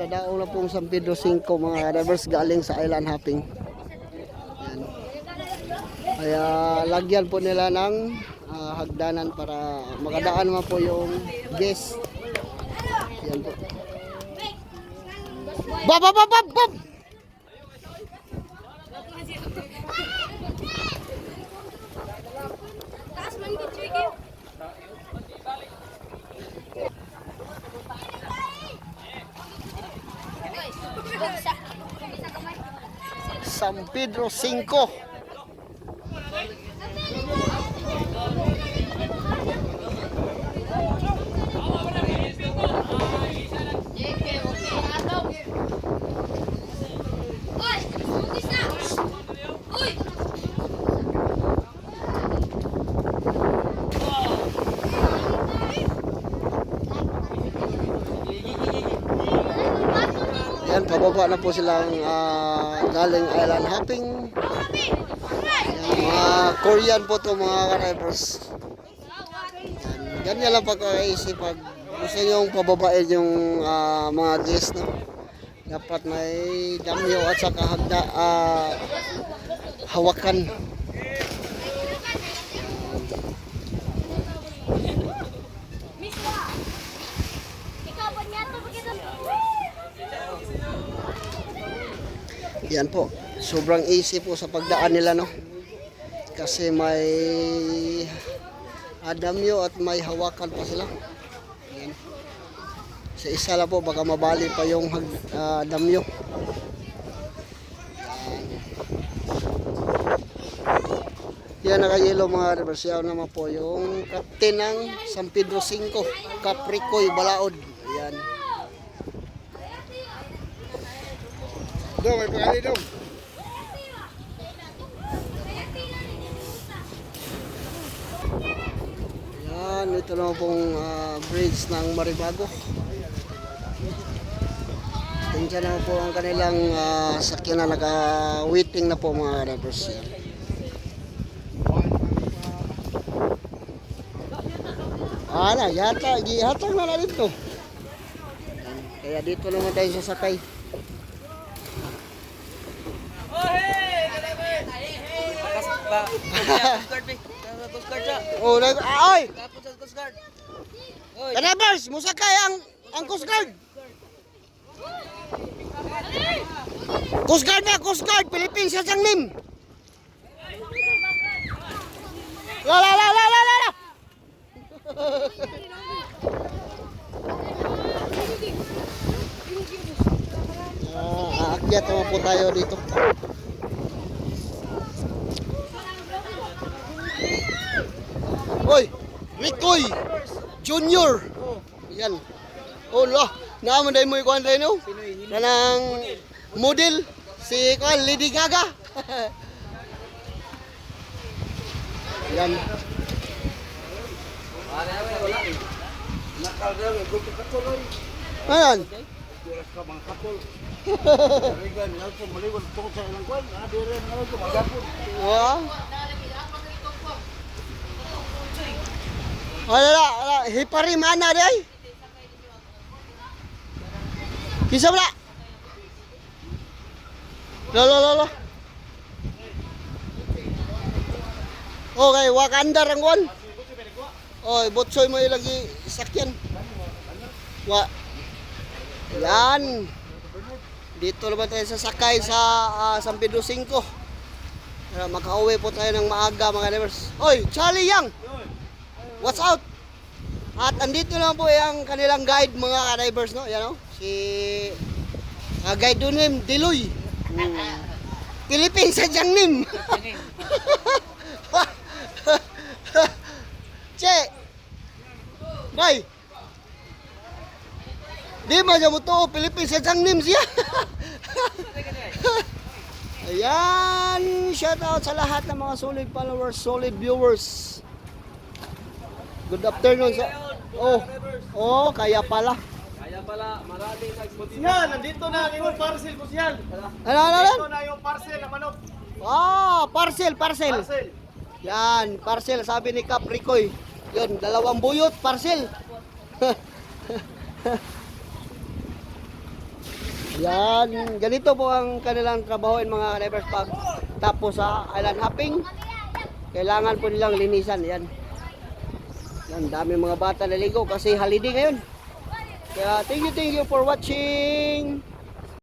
dadao na pong San Pedro 5 mga drivers galing sa island hopping. Yan. Kaya lagyan po nila ng ah, hagdanan para makadaan naman po yung guest. Yan po. Bab, bab, bab, bab, bab! Taas man ko, Chiki. San Pedro 5. Uy! Buntis na! Uy! Yan, pababa na po silang ah, galing island hopping. Yan, mga Korean po to mga drivers. Yan, ganyan lang pagkakaisip pag gusto nyo pababain yung ah, mga guests no. Dapat may damyo at saka hagda, ah, hawakan. Yan po. Sobrang easy po sa pagdaan nila no. Kasi may adamyo at may hawakan pa sila. Yan. Sa isa lang po baka mabali pa yung hag- ah, damyo. Yan. Yan nakayelo mga reversyaw naman po yung captain ng San Pedro 5, Capricoy Balaod. Yan. Dong, may pangali dong. Yan, ito na pong ah, bridge ng Maribago. Diyan na po ang kanilang uh, sakyan na naka-waiting na po mga drivers. Yan. Ah, na, yata, gihatang na na dito. Kaya dito naman tayo sasakay. Oh, nag ah, oy! Drivers, musakay ang ang Coast Guard. Coast Guard na, Coast Guard, Philippines sa Jangnim. La la la la la la la. Ah, aakyat po tayo dito. Ricoy Junior. Yan. Oh, la. Naaman dahil mo kuhan tayo, no? Kanang model. Si kuhan, Lady Gaga. Yan. Ayan. Wow. Wala la, wala. Hipari mana day. Kisa wala. Lo lo lo lo. Okay, Wakanda ranggon. Oh, botsoy mo yung lagi sakyan. Wa. Yan. Dito naman tayo sasakay sa ah, San Pedro 5. Para makauwi po tayo ng maaga mga neighbors. Oy, Charlie Yang! What's out? At andito lang po yung kanilang guide mga ka-divers, no? Yan, no? Si ah, guide doon name, Diloy. Hmm. Philippines sa Jiangnim. che! Bay! Di ba siya mo to, Philippines sa Jiangnim siya. Ayan, shout out sa lahat ng mga solid followers, solid viewers. Good afternoon sa Oh. Oh, kaya pala. Kaya pala, maraming nagpunta. Yan, nandito na ang iyong parcel ko siyan. Ano ano ano? Ito na yung parcel na manok. Ah, parcel, parcel. Parcel. Yan, parcel sabi ni Cap Ricoy. Yun, dalawang buyot, parcel. Yan, ganito po ang kanilang trabahoin mga kanibers pag tapos sa island hopping. Kailangan po nilang linisan. Yan. Yan, dami mga bata naligo kasi holiday ngayon. Kaya thank you, thank you for watching.